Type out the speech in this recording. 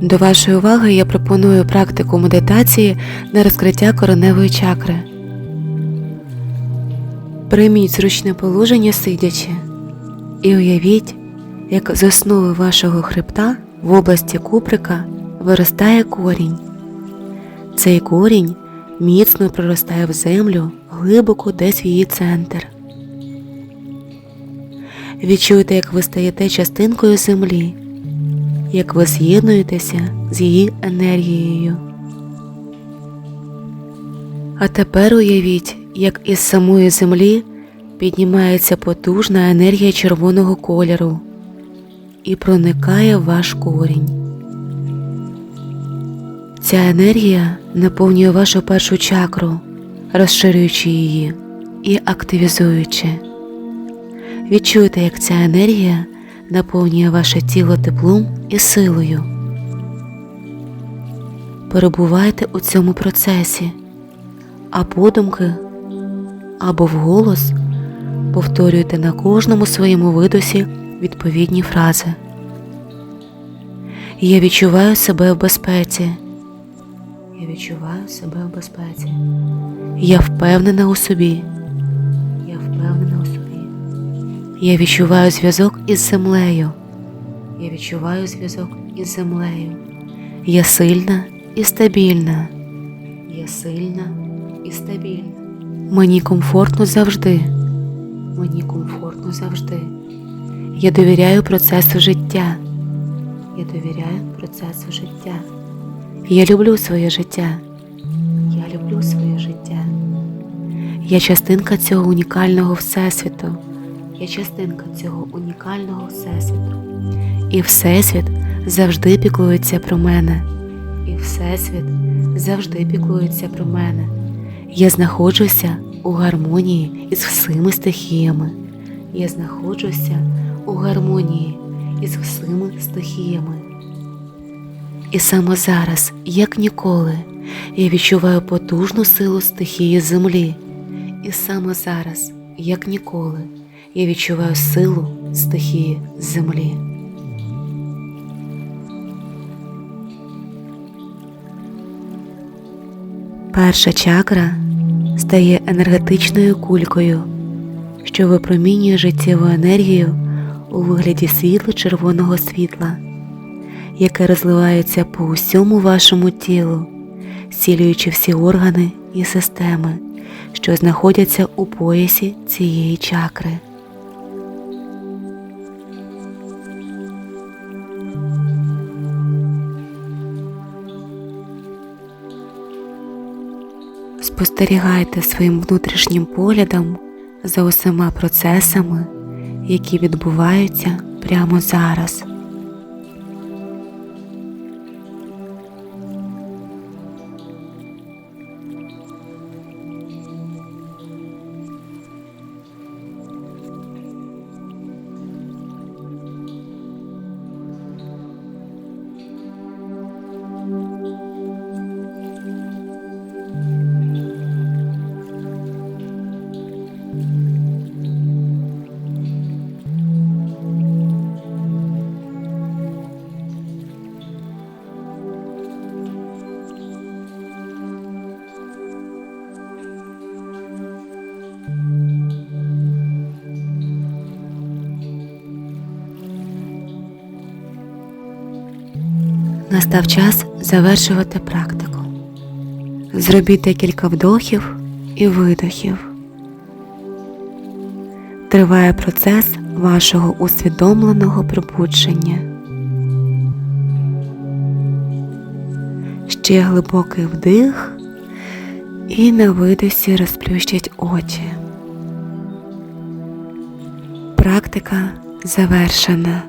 До вашої уваги я пропоную практику медитації на розкриття короневої чакри. Прийміть зручне положення сидячи і уявіть, як з основи вашого хребта в області куприка виростає корінь. Цей корінь міцно проростає в землю глибоко десь в її центр. Відчуйте, як ви стаєте частинкою землі, як ви з'єднуєтеся з її енергією. А тепер уявіть, як із самої землі піднімається потужна енергія червоного кольору і проникає в ваш корінь. Ця енергія наповнює вашу першу чакру, розширюючи її і активізуючи. Відчуйте, як ця енергія наповнює ваше тіло теплом і силою. Перебувайте у цьому процесі, а подумки або вголос повторюйте на кожному своєму видосі відповідні фрази. Я відчуваю себе в безпеці. Я відчуваю себе в безпеці. Я впевнена у собі. Я відчуваю зв'язок із землею. Я відчуваю зв'язок із землею. Я сильна і стабільна. Я сильна і стабільна. Мені комфортно завжди. Мені комфортно завжди. Я довіряю процесу життя. Я довіряю процесу життя. Я люблю своє життя. Я люблю своє життя. Я частинка цього унікального всесвіту. Я частинка цього унікального всесвіту. І Всесвіт завжди піклується про мене. І Всесвіт завжди піклується про мене. Я знаходжуся у гармонії із всіми стихіями. Я знаходжуся у гармонії із всіми стихіями. І саме зараз, як ніколи, я відчуваю потужну силу стихії землі. І саме зараз, як ніколи, я відчуваю силу стихії землі. Перша чакра стає енергетичною кулькою, що випромінює життєву енергію у вигляді світло-червоного світла, яке розливається по усьому вашому тілу, зцілюючи всі органи і системи, що знаходяться у поясі цієї чакри. Спостерігайте своїм внутрішнім поглядом за усіма процесами, які відбуваються прямо зараз. Настав час завершувати практику. Зробіть декілька вдохів і видохів. Триває процес вашого усвідомленого пробудження. Ще глибокий вдих і на видосі розплющить очі. Практика завершена.